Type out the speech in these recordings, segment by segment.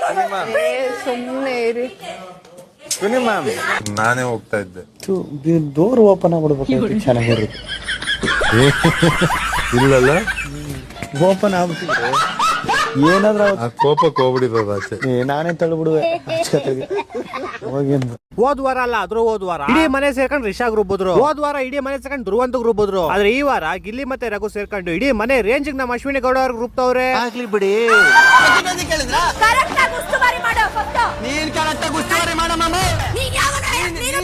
no, no. ಸುಮ್ಮನೆ ಇರಿ. Suni ma'am ನಾನೇ ಹೋಗ್ತಾ ಇದ್ದೆ. ಡೋರ್ ಓಪನ್ ಆಗ್ಬಿಡ್ಬೇಕು ಚೆನ್ನಾಗಿರುತ್ತೆ ಇಲ್ಲಲ್ಲ? ಓಪನ್ ಆಗ್ಬಿಟ್ಟಿದ್ರೆ ಏನಾದ್ರೂ ಆ ಕೋಪಕ್ಕೆ ಹೋಗ್ಬಿಡಿರೋದು ಆಚೆ ನಾನೇ ತಳ್ಳಿಬಿಡುವೆ ಅಚ್ಚಕತ್ತಾಗಿ. ಹೋಗಿ ಅಂದ. ಹೋದ್ ವಾರ ಅಲ್ಲ ಅದ್ರ ಹೋದ್ ವಾರ ಇಡೀ ಮನೆ ಸೇರ್ಕೊಂಡು ರಿಷಾ ಗ್ರೂಪ್ ಹೋದ್ರು ಹೋದ್ ವಾರ ಇಡೀ ಮನೆ ಸೇರ್ಕೊಂಡು ಧ್ರುವಂತ ಗ್ರೂಪ್ ಹೋದ್ರು ಆದ್ರೆ ಈ ವಾರ ಗಿಲ್ಲಿ ಮತ್ತೆ ರಘು ಸೇರ್ಕೊಂಡು ಇಡೀ ಮನೆ ರೇಂಜ್ ನಮ್ಮ ಅಶ್ವಿನಿ ಗೌಡ ಅವ್ರ ಗ್ರೂಪ್ ತವ್ರೆ ಆಗ್ಲಿ ಬಿಡಿ Correct ಆಗಿ ಉಸ್ತುವಾರಿ ಮಾಡು. ನೀನ್? ನೀನು?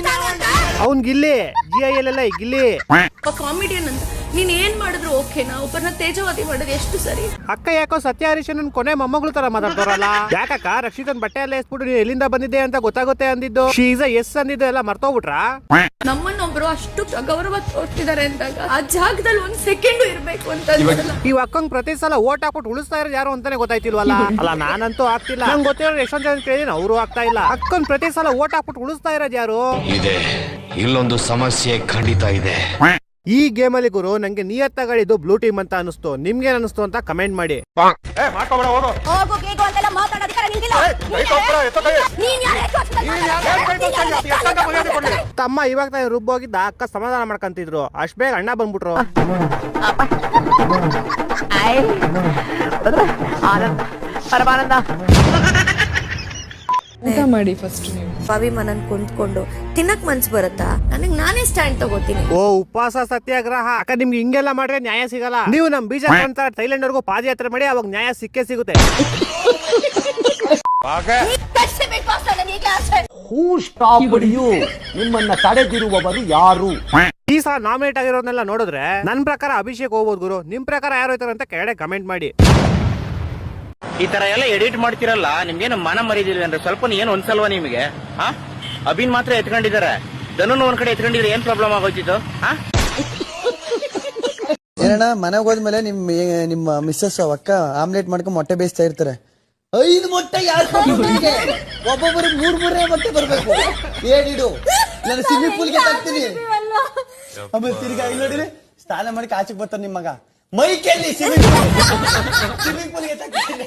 ಅವ್ನ್ ಗಿಲ್ಲಿ ಜಿ ಐ ಎಲ್ ಎಲ್ಲ ಗಿಲ್ಲಿ ಒಬ್ಬ ಕಾಮಿಡಿಯನ್ ಅಂತ. ನೀನ್ ಏನ್ ಮಾಡಿದ್ರು ಓಕೆನಾ ಒಬ್ಬರನ್ನ ತೇಜವಾದಿ ಮಾಡೋದು ಎಷ್ಟು ಸರಿ? ಅಕ್ಕ ಯಾಕೋ ಸತ್ಯ ಹರೀಶನ್ ಕೊನೆ ಮೊಮ್ಮಗಳು ತರ ಮಾತಾಡ್ತಾರಲ್ಲ? ಯಾಕಕ್ಕ ರಕ್ಷಿತನ್ ಬಟ್ಟೆ ಎಲ್ಲ ಎಸ್ಬಿಟ್ಟು ನೀನ್ ಎಲ್ಲಿಂದ ಬಂದಿದ್ದೆ ಅಂತ ಗೊತ್ತಾಗುತ್ತೆ ಅಂದಿದ್ದು? ಶೀಸ ಎಸ್ ಅಂದಿದ್ದು ಎಲ್ಲ ಮರ್ತೋಗ್ಬಿಟ್ರಾ? ನಮ್ಮನ್ನೊಬ್ರು ಅಷ್ಟು ಗೌರವ ತೋರ್ತಿದ್ದಾರೆ ಅಂದಾಗ ಆ ಜಾಗದಲ್ಲಿ ಒಂದ್ ಸೆಕೆಂಡ್ ಇರ್ಬೇಕು ಅಂತ ಅನ್ಸಲ್ಲ. ಈ ಅಕ್ಕಂಗ್ ಪ್ರತಿ ಸಲ ಓಟ್ ಹಾಕ್ಬಿಟ್ಟು ಉಳಿಸ್ತಾ ಇರೋದು ಯಾರು ಅಂತಾನೆ ಗೊತ್ತಾಯ್ತಿಲ್ವಲ್ಲ? ಅಲ್ಲ ನಾನಂತೂ ಆಗ್ತಿಲ್ಲ. ನಂಗೆ ಗೊತ್ತಿರೋ ಎಷ್ಟೊಂದ್ ಜನ ಕೇಳಿದೀನಿ ಅವರು ಆಗ್ತಾ ಇಲ್ಲ. ಅಕ್ಕನ್ ಪ್ರತಿ ಸಲ ಓಟ್ ಹಾಕ್ಬಿಟ್ಟು ಉಳಿಸ್ತಾ ಇರೋದು ಯಾರು? ಇದೆ. ಇಲ್ಲೊಂದು ಸಮಸ್ಯೆ ಖಂಡಿತ ಇದೆ. ಈ ಗೇಮ್ ಅಲ್ಲಿ ಗುರು ನಂಗೆ ನಿಯತ್ತಾಗಳಿದ್ದು ಬ್ಲೂ ಟೀಮ್ ಅಂತ ಅನಿಸ್ತು. ನಿಮ್ಗೆ ಅನಿಸ್ತು ಅಂತ ಕಮೆಂಟ್ ಮಾಡಿ. ಹೋಗು ಗೀಗು ಅಂತೆಲ್ಲ ನಿಂಗಿಲ್ಲ. ನೀನ್ ಯಾರು? ತಮ್ಮ ಇವಾಗ ರುಬ್ಬ ರುಬ್ಬೋಗಿದ್ದ ಅಕ್ಕ ಸಮಾಧಾನ ಮಾಡ್ಕಂತಿದ್ರು. ಅಷ್ಟ್ ಬೇಗ ಅಣ್ಣ ಬಂದ್ಬಿಟ್ರು. ಊಟ ಮಾಡಿ ಫಸ್ಟ್ ನೀವು. ಸ್ವಾಭಿಮಾನನ್ ಕುಂತ್ಕೊಂಡು ತಿನ್ನಕ್ ಮನ್ಸ್ ಬರುತ್ತಾ? ನನಗ್ ನಾನೇ ಸ್ಟ್ಯಾಂಡ್ ತಗೋತೀನಿ. ಓ ಉಪವಾಸ ಸತ್ಯಾಗ್ರಹ. ಅಕ್ಕ ನಿಮ್ಗೆ ಹಿಂಗೆಲ್ಲ ಮಾಡ್ರೆ ನ್ಯಾಯ ಸಿಗಲ್ಲ. ನೀವು ನಮ್ ಬೀಜ ಅಂತ ಥೈಲ್ಯಾಂಡ್ ಅವ್ರಿಗೂ ಪಾದಯಾತ್ರೆ ಮಾಡಿ ಅವಾಗ ನ್ಯಾಯ ಸಿಕ್ಕೇ ಸಿಗುತ್ತೆ. ನೀನ್ ಕಟ್ಸಿಬೇಕು ಅಷ್ಟೇ ನನಗೆ ಈಗಲೇ ಆಸೆ. ಹೂ ಸ್ಟಾಪ್ ಯು ನಿಮ್ಮನ್ನ ತಡೆದಿರುವವರು ಯಾರು? ಈ ಸಲ ನಾಮಿನೇಟ್ ಆಗಿರೋದನ್ನೆಲ್ಲ ನೋಡಿದ್ರೆ ನನ್ ಪ್ರಕಾರ ಅಭಿಷೇಕ್ ಹೋಗ್ಬೋದು ಗುರು. ನಿಮ್ ಪ್ರಕಾರ ಯಾರು ಹೋಯ್ತಾರೆ ಅಂತ ಕೆಳಗಡೆ ಕಮೆಂಟ್ ಮಾಡಿ. ಈ ತರ ಎಲ್ಲ ಎಡಿಟ್ ಮಾಡ್ತಿರಲ್ಲ ನಿಮ್ಗೇನು ಮನ ಮರಿದಿಲ್ಲ ಅಂದ್ರೆ ಸ್ವಲ್ಪ ಏನು ಒಂದ್ಸಲ್ವಾ ನಿಮಗೆ? ಹಾ? ಅಭಿನ್ ಮಾತ್ರ ಎತ್ಕೊಂಡಿದ್ದಾರೆ. ಧನು ಒಂದ್ ಕಡೆ ಎತ್ಕೊಂಡಿದ್ರೆ ಏನ್ ಪ್ರಾಬ್ಲಮ್ ಆಗೋಯ್ತಿತ್ತು? ಹಾ? ಏನಣ್ಣ ಮನೆಗೆ ಹೋದ್ಮೇಲೆ ನಿಮ್ ನಿಮ್ಮ ಮಿಸ್ಸಸ್ ಅಕ್ಕ ಆಮ್ಲೆಟ್ ಮಾಡ್ಕೊಂಡು ಮೊಟ್ಟೆ ಬೇಯಿಸ್ತಾ ಇರ್ತಾರೆ. ಐದು ಮೊಟ್ಟೆ ಯಾರು ಒಬ್ಬೊಬ್ಬರು ಮೂರ್ ಮೂರೇ ಮೊಟ್ಟೆ ಬರ್ಬೇಕು. ಏನಿಡು ನಾನು ಸ್ವಿಮ್ಮಿಂಗ್ ಪೂಲ್ಗೆ ಆಮೇಲೆ ತಿರ್ಗಾ ಇಲ್ಲಿ ಸ್ನಾನ ಮಾಡಿ ಆಚೆಗೆ ಬರ್ತಾರೆ ನಿಮ್ಮ ಮಗ. ಮೈಕೆಲ್ಲಿ ಸ್ವಿಮ್ಮಿಂಗ್ ಪೂಲ್ ಸ್ವಿಮ್ಮಿಂಗ್ ಪೂಲ್ಗೆ ತಗ್ತೀನಿ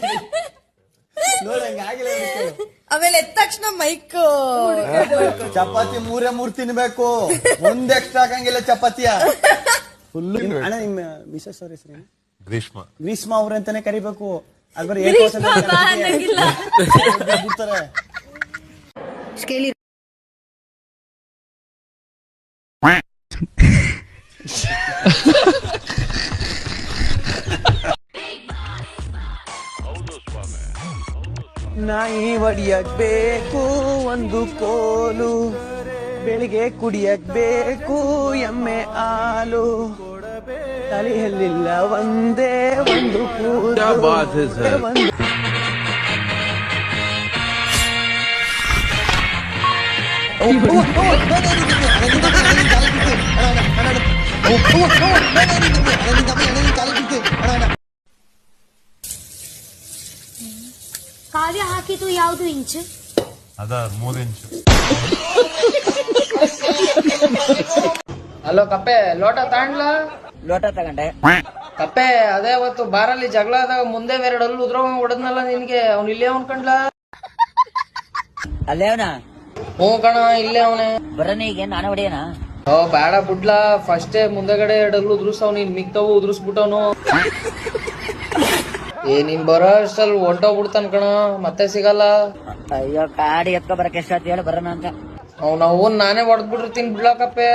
ನೋಡಿ ಹಂಗಾಗಿಲ್ಲ ನೋಡಿ ಕೇಳು. ಆಮೇಲೆ ಎದ್ದ ತಕ್ಷಣ ಮೈಕ್ ಚಪಾತಿ ಮೂರೇ ಮೂರ್ ತಿನ್ಬೇಕು. ಒಂದ್ ಎಕ್ಸ್ಟ್ರಾ ಹಾಕಂಗಿಲ್ಲ ಚಪಾತಿಯ. ಫುಲ್ ಅಣ್ಣ ನಿಮ್ಮ ಮಿಸಸ್ ಅವ್ರ ಹೆಸರು ಗ್ರೀಷ್ಮ. ಗ್ರೀಷ್ಮ ಅವ್ರ ಅಂತಾನೆ ಕರಿಬೇಕು. ಅದ್ರ ಬಿಡ್ತಾರೆ. ನಾಯಿ ಹೊಡಿಯಕ್ ಬೇಕು ಒಂದು ಕೋಲು ಬೆಳಿಗ್ಗೆ ಕುಡಿಯಕ್ ಬೇಕು ಎಮ್ಮೆ ಹಾಲು ತಲೆಯಲ್ಲಿಲ್ಲ ಒಂದೇ ಒಂದು ಕೂದಲು ಒಂದು ಕಾವ್ಯ ಹಾಕಿದ್ದು ಯಾವ್ದು ಇಂಚು? ಅದ ಮೂರ್ ಇಂಚು. ಹಲೋ ಕಪ್ಪೆ ಲೋಟ ತಗೊಂಡ್ಲ ಲೋಟ ತಗೊಂಡೆ. ಕಪ್ಪೆ ಅದೇ ಅವತ್ತು ಬಾರಲ್ಲಿ ಜಗಳ ಆದಾಗ ಮುಂದೆ ಎರಡು ಅಲ್ಲಿ ಉದ್ರೋಗ ಹೊಡೆದ್ನಲ್ಲ ನಿನ್ಗೆ ಅವ್ನು ಇಲ್ಲೇ ಅನ್ಕಂಡ್ಲ ಅಲ್ಲೇ ಅವನ? ಹ್ಞೂ ಕಣ ಇಲ್ಲೇ ಅವನೇ. ಬರನೇ ಈಗ ನಾನು ಹೊಡೆಯನ ಓ ಬೇಡ ಬಿಡ್ಲಾ ಫಸ್ಟೇ ಮುಂದೆಗಡೆ ಎರಡಲ್ಲು ಉದ್ರಸ್ತಾವ್ ನೀನ್ ಮಿಕ್ತವು ಉದ್ರಸ್ಬಿಟ್ಟವನು. ಏ ನೀನ್ ಬರೋ ಅಷ್ಟಲ್ಲಿ ಹೊಂಟೋಗ್ಬಿಡ್ತಾನ ಕಣ ಮತ್ತೆ ಸಿಗಲ್ಲ. ಅಯ್ಯೋ ಕಾಡಿ ಎತ್ಕೊ ಬರಕ್ಕೆ ಎಷ್ಟಾಯ್ತು ಹೇಳಿ ಬರೋಣ ಅಂತ. ಅವ್ ನಾವು ನಾನೇ ಹೊಡೆದ್ಬಿಟ್ಟಿರ್ತೀನಿ ಬಿಡ್ಲಕಪ್ಪೆ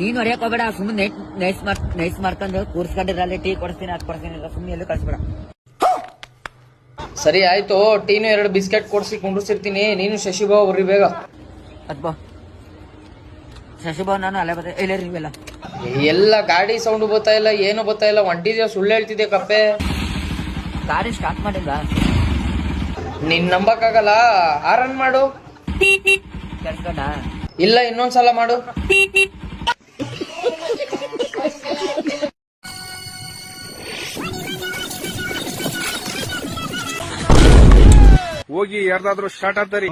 ನೀನ್ ಹೊಡಿಯಕ್ ಹೋಗ್ಬೇಡ ಸುಮ್ಮನೆ ನೈಸ್ ಮಾರ್ ನೈಸ್ ಮಾಡ್ಕೊಂಡು ಕೂರ್ಸ್ಕೊಂಡಿದ್ರಲ್ಲಿ ಟೀ ಕೊಡ್ಸ್ತೀನಿ ಅದ್ ಕೊಡ್ತೀನಿ ಸುಮ್ಮನೆ ಎಲ್ಲೂ ಕಳ್ಸ್ಬೇಡ. ಸರಿ ಆಯ್ತು ಟೀನು ಎರಡು ಬಿಸ್ಕೆಟ್ ಕೊಡ್ಸಿ ಕುಂಡ್ರಿಸಿರ್ತೀನಿ. ನೀನು ಶಶಿಭಾವ್ ಬರ್ರಿ ಬೇಗ. ಅದ್ ಬಾ. ಶಶಿಭಾವ್ ನಾನು ಅಲ್ಲೇ ಬತ್ತೆ ಇಲ್ಲ ರೀ ಎಲ್ಲ ಗಾಡಿ ಸೌಂಡ್ ಬರ್ತಾ ಇಲ್ಲ ಏನು ಬರ್ತಾ ಇಲ್ಲ ಒಂಟಿದ್ಯಾ ಸುಳ್ಳು ಹೇಳ್ತಿದ್ದೆ ಕಪ್ಪೆ. ಗಾಡಿ ಸ್ಟಾರ್ಟ್ ಮಾಡಿಲ್ಲ. ನಿನ್ ನಂಬಕ್ಕಾಗಲ್ಲ ಆರನ್ ಮಾಡು. ಇಲ್ಲ ಇನ್ನೊಂದ್ಸಲ ಮಾಡು. ಹೋಗಿ ಯಾರ್ದಾದ್ರೂ ಸ್ಟಾರ್ಟ್ ಆಗ್ತಾರಿ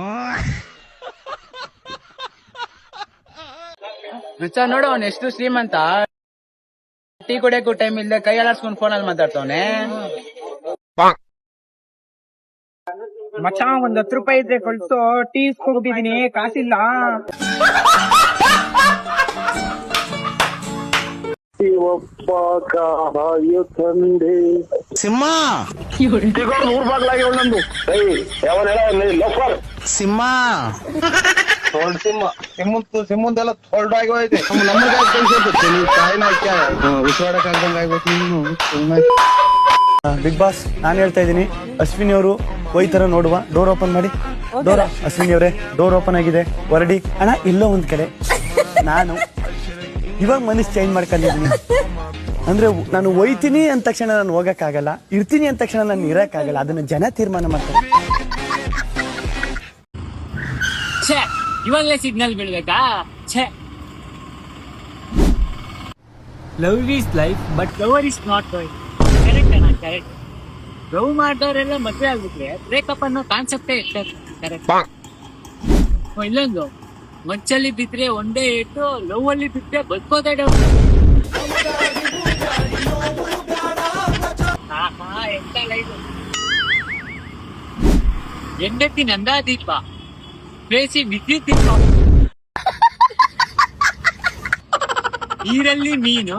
ರುಚ ನೋಡು ಅವ್ನು ಎಷ್ಟು ಶ್ರೀಮಂತ. ಟೀ ಕುಡಿಯಕ್ಕೂ ಟೈಮ್ ಇಲ್ಲದೆ ಕೈ ಅಲಾಡ್ಸ್ಕೊಂಡು ಫೋನಲ್ಲಿ ಮಾತಾಡ್ತವನೆ. ಮಚ್ಚ ಒಂದ್ ಹತ್ತು ರೂಪಾಯಿ ಇದ್ರೆ ಕಳ್ಸು. ಟೀ ಇಸ್ಕೊಬಿಟ್ಟಿದೀನಿ ಕಾಸಿಲ್ಲ. ಸಿಂಹ! ಸಿಂಹ! ಸಿಮ್ಮಂತು ಸಿಮ್ಮಂತೆಲ್ಲ ಹೊರಡಾಗಿ ಹೋಯ್ತು. ಬಿಗ್ ಬಾಸ್ ನಾನು ಹೇಳ್ತಾ ಇದ್ದೀನಿ. ಅಶ್ವಿನಿ ಅವರು ಒಯ್ತರ ನೋಡುವ. ಡೋರ್ ಓಪನ್ ಮಾಡಿ. ಡೋರ್ ಅಶ್ವಿನಿ ಅವರೇ ಡೋರ್ ಓಪನ್ ಆಗಿದೆ. ಹೊರಡಿ. ಅಣ್ಣ ಇಲ್ಲೋ ಒಂದ್ ಕಡೆ. ನಾನು ಇವಾಗ ಮನಸ್ಸು ಚೇಂಜ್ ಮಾಡ್ಕೊಂಡಿದ್ದೀನಿ. ಅಂದ್ರೆ ನಾನು ಒಯ್ತೀನಿ ಅಂದ ತಕ್ಷಣ ನಾನು ಹೋಗಕ್ಕಾಗಲ್ಲ. ಇರ್ತೀನಿ ಅಂದ ತಕ್ಷಣ ನಾನು ಇರಕ್ಕಾಗಲ್ಲ. ಅದನ್ನ ಜನ ತೀರ್ಮಾನ ಮಾಡ್ತಾರೆ. ಇವಾಗಲೇ ಸಿಗ್ನಲ್ ಬೀಳ್ಬೇಕಾ? ಛೇ. Love is life but lover is not life correct love ಮಾಡಿದವರೆಲ್ಲ ಮದ್ವೆ ಆಗ್ಬಿಟ್ರೆ ಬ್ರೇಕಪ್ ಅನ್ನೋ ಕಾನ್ಸೆಪ್ಟೇ ಕರೆಕ್ಟ್ ಇಲ್ಲೊಂದು. ಮಂಚಲ್ಲಿ ಬಿದ್ರೆ ಒಂದೇ ಇಟ್ಟು ಲವ್ ಅಲ್ಲಿ ಬಿದ್ರೆ ಬದುಕೋದೇ ಡೌಟ್ ಎಂತ ಲೈಫ್ ಹೆಂಡತಿ ನಂದಾದೀಪ ಬೇಸಿ ವಿದ್ಯುತ್ ದೀಪ. ನೀರಲ್ಲಿ ಮೀನು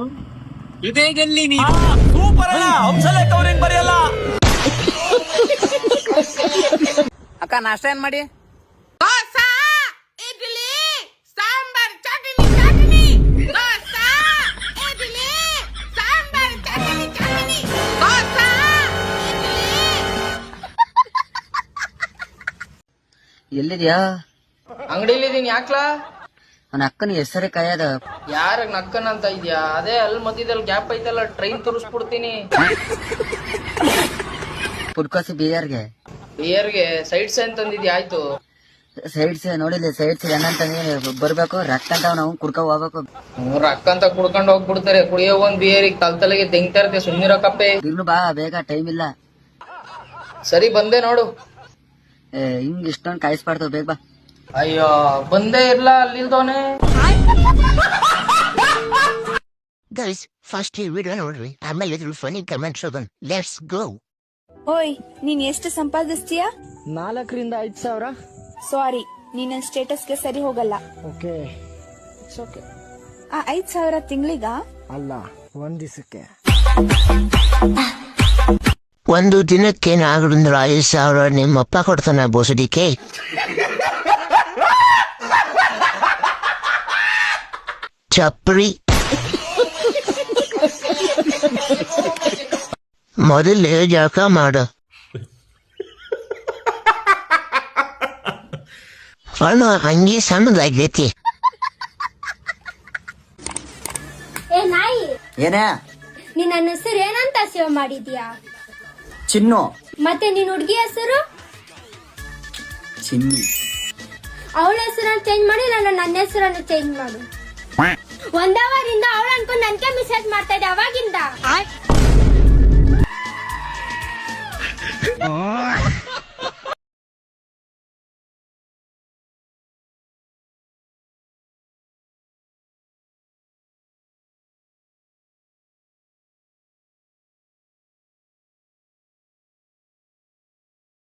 ಹೃದಯದಲ್ಲಿ ನೀನು ಅಕ್ಕ ನಾಷ್ಟ ಏನ್ ಮಾಡಿ? ಎಲ್ಲಿದ್ಯಾ? ಅಂಗಡಿಲಿದ್ದೀನಿ ಯಾಕ್ಲಾ? ನನ್ನ ಅಕ್ಕನ ಹೆಸರೇ ಕಾಯದ ಯಾರ ನಕ್ಕನ್ ಅಂತ ಇದ್ಯಾ? ಅದೇ ಅಲ್ಲಿ ಮಧ್ಯದಲ್ಲಿ ಗ್ಯಾಪ್ ಐತಲ್ಲ ಟ್ರೈನ್ ತುರಿಸ್ಬಿಡ್ತೀನಿ. ಪುಡ್ಕೋಸಿ ಬಿಯರ್ಗೆ ಬಿಯರ್ಗೆ ಸೈಡ್ಸ್ ಅಂತಂದಿದ್ಯಾ ಆಯ್ತು. ಸೈಡ್ಸ್ ನೋಡಿಲ್ಲ ಸೈಡ್ಸ್ ಏನಂತ ಬರ್ಬೇಕು ರಕ್ತ ಅಂತ ನಾವು ಕುಡ್ಕೊ ಹೋಗ್ಬೇಕು. ಮೂರ್ ಅಕ್ಕಂತ ಕುಡ್ಕೊಂಡು ಹೋಗ್ಬಿಡ್ತಾರೆ. ಕುಡಿಯೋ ಒಂದ್ ಬಿಯರಿಗೆ ತಲ್ ತಲೆಗೆ ತೆಂಗ್ತಾ ಇರುತ್ತೆ ಸುಮ್ನಿರಕ್ಕಪ್ಪೆ ಇನ್ನು ಬಾ ಬೇಗ ಟೈಮ್ ಇಲ್ಲ. ಸರಿ ಬಂದೆ ನೋಡು. ಏ, ಹಿಂಗ್ ಇಷ್ಟೊಂದು ಕಾಯಿಸ್ಬಾರ್ದು ಬೇಗ ಬಾ. ಅಯ್ಯೋ ಬಂದೇ ಇರ್ಲ ಅಲ್ಲಿಲ್ದವನೆ ಗೈಸ್ ಫಸ್ಟ್ ಈ ವಿಡಿಯೋ ನೋಡ್ರಿ ಆಮೇಲೆ ಇದ್ರ ಫನಿ ಕಮೆಂಟ್ಸ್ ಅದನ್ ಲೆಟ್ಸ್ ಗೋ ಓಯ್ ನೀನ್ ಎಷ್ಟು ಸಂಪಾದಿಸ್ತೀಯ? ನಾಲ್ಕರಿಂದ ಐದ್ ಸಾವಿರ. ಸಾರಿ ನಿನ್ನ ಸ್ಟೇಟಸ್ಗೆ ಸರಿ ಹೋಗಲ್ಲ. ಓಕೆ ಆ ಐದ್ ಸಾವಿರ ತಿಂಗಳಿಗ? ಅಲ್ಲ ಒಂದ್ ದಿವಸಕ್ಕೆ ಒಂದು ದಿನಕ್ಕೆ ನಾಗರಿಂದ ಐದು ಸಾವಿರ ನಿಮ್ಮಪ್ಪ ಕೊಡ್ತಾನೆ ಬೋಸಡಿಕೆ. ಚಪ್ರಿ. ಮೊದಲೇ ಜಾಕ ಮಾಡು. ಅಣ್ಣ ಹಂಗೆ ಸಣ್ಣದಾಗೈತಿ. ಏ ನಾಯಿ. ಏನೇ? ನಿನ್ನ ನನ್ನ ಹೆಸರು ಏನಂತ ಸೇವ್ ಮಾಡಿದ್ಯಾ? ಚಿನ್ನು. ಮತ್ತೆ ನಿನ್ ಹುಡ್ಗಿ ಹೆಸರು? ಚಿನ್ನಿ. ಅವಳ ಹೆಸರನ್ನು ಚೇಂಜ್ ಮಾಡಿ ನಾನು ನನ್ನ ಹೆಸರನ್ನು ಚೇಂಜ್ ಮಾಡು. ಒಂದ್ ಅವರಿಂದ ಇಂದ ಅವಳ ಅನ್ಕೊಂಡ್ ನನ್ಗೆ ಮೆಸೇಜ್ ಮಾಡ್ತಾ ಇದ್ದೆ ಅವಾಗಿಂದ.